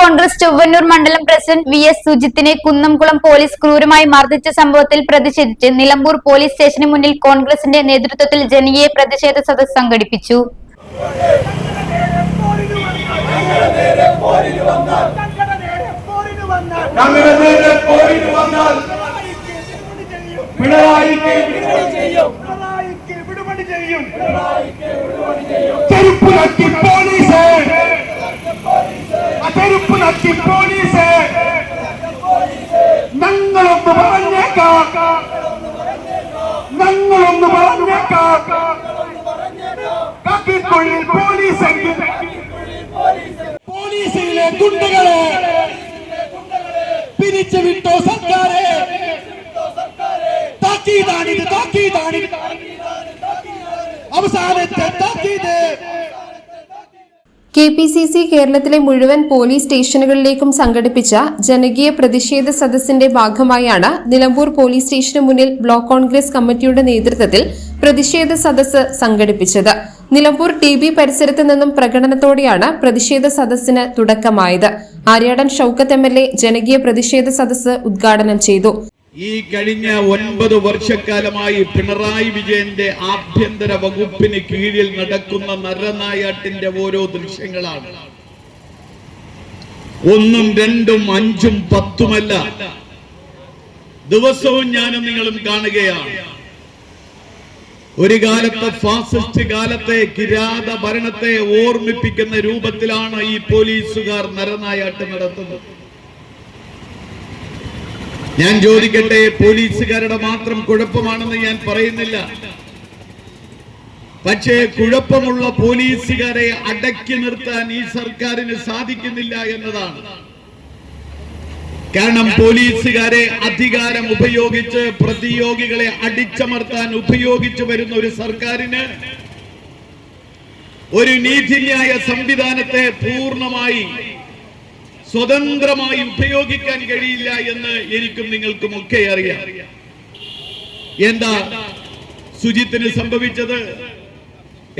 കോൺഗ്രസ് ചൊവ്വന്നൂർ മണ്ഡലം president V S സുജിത്തിനെ Kunnamkulam police ക്രൂരമായി മർദ്ദിച്ച സംഭവത്തിൽ പ്രതിഷേധിച്ച് നിലമ്പൂർ പോലീസ് സ്റ്റേഷന് മുന്നിൽ കോൺഗ്രസിന്റെ നേതൃത്വത്തിൽ ജനകീയ പ്രതിഷേധ സദസ് സംഘടിപ്പിച്ചു. പിണറായിക്ക് വിടുപണി ചെയ്യും. ചെരുപ്പ് നക്കി പോലീസ് ഞങ്ങളൊന്ന് പറഞ്ഞേക്കാം ഞങ്ങളൊന്ന് പറഞ്ഞേക്കാം കക്കിക്കുള്ളിൽ പോലീസ് പോലീസിലെ ഗുണ്ടകളെ പിരിച്ചുവിട്ടോ സർക്കാരെ താക്കീതാണിത് താക്കീതാണിത് അവസാനത്തെ താക്കീത് കെ പി സി സി കേരളത്തിലെ മുഴുവൻ പോലീസ് സ്റ്റേഷനുകളിലേക്കും സംഘടിപ്പിച്ച ജനകീയ പ്രതിഷേധ സദസ്സിന്റെ ഭാഗമായാണ് നിലമ്പൂർ പോലീസ് സ്റ്റേഷന് മുന്നിൽ ബ്ലോക്ക് കോൺഗ്രസ് കമ്മിറ്റിയുടെ നേതൃത്വത്തിൽ പ്രതിഷേധ സദസ്സ് സംഘടിപ്പിച്ചത്. നിലമ്പൂർ ടി ബി പരിസരത്ത് നിന്നും പ്രകടനത്തോടെയാണ് പ്രതിഷേധ സദസ്സിന് തുടക്കമായത്. Aryadan Shoukath M L A ജനകീയ പ്രതിഷേധ സദസ്സ് ഉദ്ഘാടനം ചെയ്തു. ഈ കഴിഞ്ഞ ഒൻപത് വർഷക്കാലമായി പിണറായി വിജയന്റെ ആഭ്യന്തര വകുപ്പിന് കീഴിൽ നടക്കുന്ന നരനായാട്ടിന്റെ ഓരോ ദൃശ്യങ്ങളാണ്. ഒന്നും രണ്ടും അഞ്ചും പത്തുമല്ല. ദിവസവും ഞാനും നിങ്ങളും കാണുകയാണ്. ഒരു കാലത്തെ ഫാസിസ്റ്റ് കാലത്തെ കിരാത ഭരണത്തെ ഓർമ്മിപ്പിക്കുന്ന രൂപത്തിലാണ് ഈ പോലീസുകാർ നരനായാട്ട് നടത്തുന്നത്. ഞാൻ ചോദിക്കട്ടെ പോലീസുകാരുടെ മാത്രം കുഴപ്പമാണെന്ന് ഞാൻ പറയുന്നില്ല. പക്ഷേ കുഴപ്പമുള്ള പോലീസുകാരെ അടക്കി നിർത്താൻ ഈ സർക്കാരിന് സാധിക്കുന്നില്ല എന്നതാണ്. കാരണം പോലീസുകാരെ അധികാരം ഉപയോഗിച്ച് പ്രതിയോഗികളെ അടിച്ചമർത്താൻ ഉപയോഗിച്ചു വരുന്ന ഒരു സർക്കാരിന് ഒരു നീതിന്യായ സംവിധാനത്തെ പൂർണമായി സ്വതന്ത്രമായി ഉപയോഗിക്കാൻ കഴിയില്ല എന്ന് എനിക്കും നിങ്ങൾക്കും ഒക്കെ അറിയാം. എന്താ സുജിത്തിന് സംഭവിച്ചത്?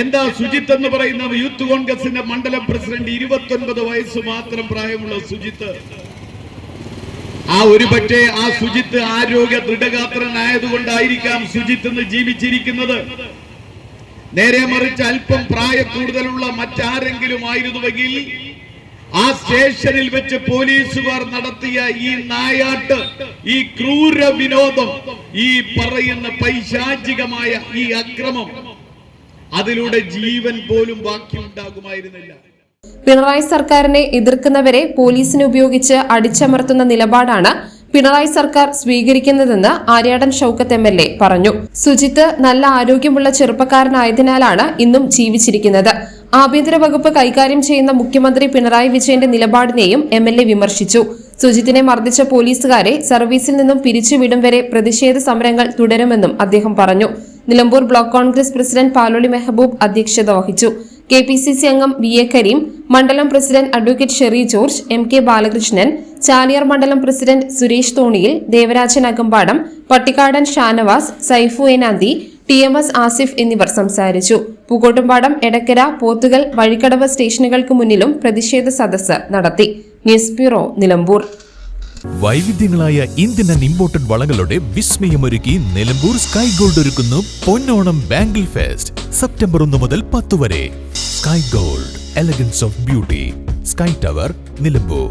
എന്താ സുജിത്ത് എന്ന് പറയുന്ന യൂത്ത് കോൺഗ്രസിന്റെ മണ്ഡലം പ്രസിഡന്റ് ഇരുപത്തൊൻപത് വയസ്സ് മാത്രം പ്രായമുള്ള സുജിത്ത് ആ ഒരു പക്ഷേ ആ സുജിത്ത് ആരോഗ്യ ദൃഢഗാത്രനായതുകൊണ്ടായിരിക്കാം സുജിത്ത് എന്ന് ജീവിച്ചിരിക്കുന്നത്. നേരെ മറിച്ച് അല്പം പ്രായ കൂടുതലുള്ള മറ്റാരെങ്കിലും ആയിരുന്നുവെങ്കിൽ ആ സ്റ്റേഷനിൽ വെച്ച് പോലീസുകാർ നടത്തിയ ഈ നായാട്ട് ഈ ക്രൂര വിനോദം ഈ പറയുന്ന പൈശാചികമായ ഈ അക്രമം അതിലൂടെ ജീവൻ പോലും ബാക്കിയുണ്ടാകുമായിരുന്നില്ല. പിണറായി സർക്കാരിനെ എതിർക്കുന്നവരെ പോലീസിനെ ഉപയോഗിച്ച് അടിച്ചമർത്തുന്ന നിലപാടാണ് പിണറായി സർക്കാർ സ്വീകരിക്കുന്നതെന്ന് Aryadan Shoukath M L A പറഞ്ഞു. സുജിത്ത് നല്ല ആരോഗ്യമുള്ള ചെറുപ്പക്കാരനായതിനാലാണ് ഇന്നും ജീവിച്ചിരിക്കുന്നത്. ആഭ്യന്തര വകുപ്പ് കൈകാര്യം ചെയ്യുന്ന മുഖ്യമന്ത്രി പിണറായി വിജയന്റെ നിലപാടിനെയും എം എൽ എ വിമർശിച്ചു. സുജിത്തിനെ മർദ്ദിച്ച പോലീസുകാരെ സർവീസിൽ നിന്നും പിരിച്ചുവിടും വരെ പ്രതിഷേധ സമരങ്ങൾ തുടരുമെന്നും അദ്ദേഹം പറഞ്ഞു. Nilambur block Congress president Paloli Mehaboob അധ്യക്ഷത വഹിച്ചു. കെ പി സി സി അംഗം വി എ കരീം മണ്ഡലം president advocate Sherry George M K Balakrishnan Chaliyar മണ്ഡലം president Suresh Thoniyil Devarajan Akampadam Pattikkadan Shanavas Saifu Enanthi T M S Asif എന്നിവർ സംസാരിച്ചു. പൂക്കോട്ടുംപാടം എടക്കര പോത്തുകൽ വഴിക്കടവ് സ്റ്റേഷനുകൾക്ക് മുന്നിലും പ്രതിഷേധ സദസ്സ് നടത്തി. News bureau Nilambur. വൈവിധ്യങ്ങളായ Indian and imported വളകളുടെ വിസ്മയമൊരുക്കി നിലമ്പൂർ സ്കൈ ഗോൾഡ് ഒരുക്കുന്നു പൊന്നോണം ബാംഗിൾ ഫെസ്റ്റ് സെപ്റ്റംബർ ഒന്ന് മുതൽ പത്ത് വരെ. Sky gold elegance of beauty. Sky tower Nilambur.